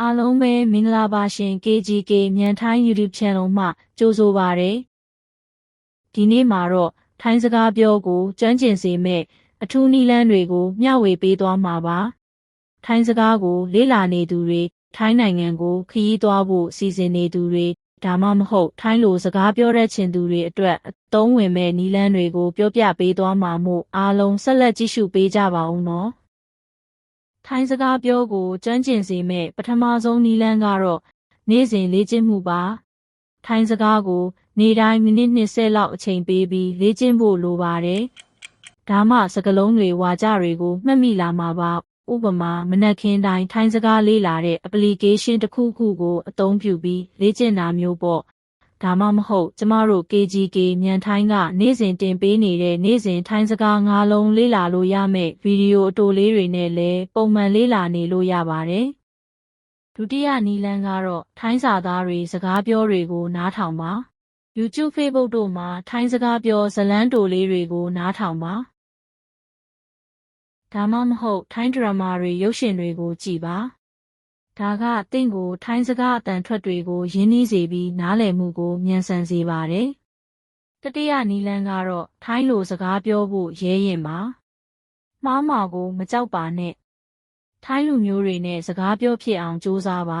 အားလုံးပဲမင်္ဂလာပါရှင် KGK မြန်ထိုင်း YouTube Channel မှကြိုဆိုပါရစေ။ဒီနေ့မှာတော့ထိုင်းစကားပြောကိုကျွမ်းကျင်စေမဲ့အထူးနည်းလမ်းတွေကိုမျှဝေပေးသွားမှာပါ။ထိုင်းစကားကို လေ့လာနေသူတွေထိုင်းနိုင်ငံကိုခရီးသွားဖို့စီစဉ်နေသူတွေဒါမှမဟုတ်ထိုင်းလိုစကားပြောတဲ့ချင်သူတွေအတွက်အသုံးဝင်မဲ့နည်းလမ်းတွေကို ပြောပြပေးသွားမှာမို့အားလုံးဆက်လက်ကြည့်ရှုပေးကြပါဦးနော်။ ထိုင်းစကားပြောကိုကျွမ်းကျင်စေမဲ့ပထမဆုံးနည်းလမ်းကတော့နေ့စဉ်လေ့ကျင့်မှုပါထိုင်းစကားကို နေ့တိုင်းမိနစ်20လောက်အချိန်ပေးပြီးလေ့ကျင့်ဖို့လိုပါတယ်ဒါမှစကားလုံးတွေဝါကြတွေကိုမှတ်မိလာမှာပါဥပမာမနက်ခင်းတိုင်းထိုင်းစကားလေ့လာတဲ့ application တစ်ခုခုကိုအသုံးပြုပြီးလေ့ကျင့်တာမျိုးပေါ့ ဒါမှမဟုတ်ကျမတို့ KGK မြန်ထိုင်းကနေ့စဉ်တင်ပေးနေတဲ့နေ့စဉ်ထိုင်းစကား၅လုံးလေ့လာလို့ရမယ့်ဗီဒီယိုအတိုလေးတွေနဲ့လည်းပုံမှန်လေ့လာနေလို့ရပါတယ်။ဒုတိယနည်းလမ်းကတော့ထိုင်းစာသားတွေစကားပြောတွေကိုနားထောင်ပါ။ YouTube Facebook တို့မှာထိုင်းစကားပြောဇတ်လန်းတိုလေးတွေကိုနားထောင်ပါ။ဒါမှမဟုတ်ထိုင်းဒရာမာတွေရုပ်ရှင်တွေကိုကြည့်ပါ။ ဒါကတင့်ကိုထိုင်းစကားအတန်ထွက်တွေကိုရင်းနှီးစေပြီးနားလည်မှုကိုမြန်ဆန်စေပါတယ်။တတိယနည်းလမ်းကတော့ထိုင်းလိုစကားပြောဖို့ရဲရင်ပါ။မှားမှာကိုမကြောက်ပါနဲ့။ထိုင်းလူမျိုးတွေနဲ့စကားပြောဖြစ်အောင်ကြိုးစားပါ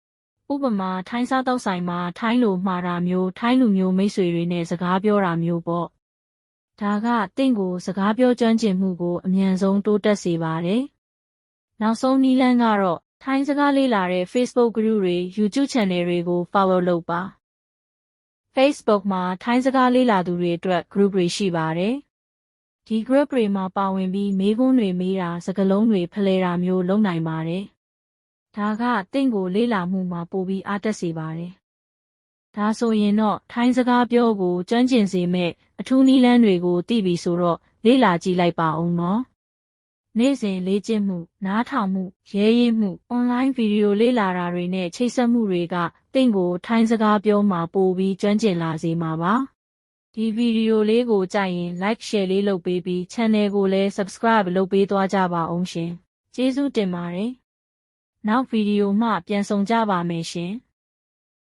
။ဥပမာထိုင်းစားတောက်ဆိုင်မှာထိုင်းလိုမှားတာမျိုးထိုင်းလူမျိုးမိတ်ဆွေတွေနဲ့စကားပြောတာမျိုးပေါ့။ဒါကတင့်ကိုစကားပြောကျွမ်းကျင်မှုကိုအမြန်ဆုံးတိုးတက်စေပါတယ်။နောက်ဆုံးနည်းလမ်းကတော့ ထိုင်းစကားလေ့လာတဲ့ Facebook group တွေ YouTube channel တွေကို follow လုပ်ပါ။ Facebook မှာထိုင်းစကားလေ့လာသူတွေအတွက် group တွေရှိပါတယ်။ဒီ group တွေမှာပါဝင်ပြီးမေးခွန်းတွေမေးတာစကားလုံးတွေဖလှယ်တာမျိုးလုပ်နိုင်ပါတယ်။ဒါကတင့်ကိုလေ့လာမှုမှာပိုပြီးအားတက်စေပါတယ်။ဒါဆိုရင်တော့ထိုင်းစကားပြောကိုကျွမ်းကျင်စေမဲ့အထူးနည်းလမ်းတွေကိုသိပြီဆိုတော့လေ့လာကြည့်လိုက်ပါဦးနော်။ နေ့စဉ်လေ့ကျင့်မှုနားထောင်မှုရဲရင့်မှု online ဗီဒီယိုလေ့လာတာတွေနဲ့ချိတ်ဆက်မှုတွေကတင့်ကိုထိုင်းစကားပြောမှာပိုပြီးကျွမ်းကျင်လာစေမှာပါ။ဒီဗီဒီယိုလေးကိုကြိုက်ရင် like share လေးလုပ်ပေးပြီး channel ကိုလည်း subscribe လုပ်ပေးသွားကြပါအောင်ရှင်။ကျေးဇူးတင်ပါတယ်။နောက်ဗီဒီယိုမှပြန်ဆောင်ကြပါမယ်ရှင်။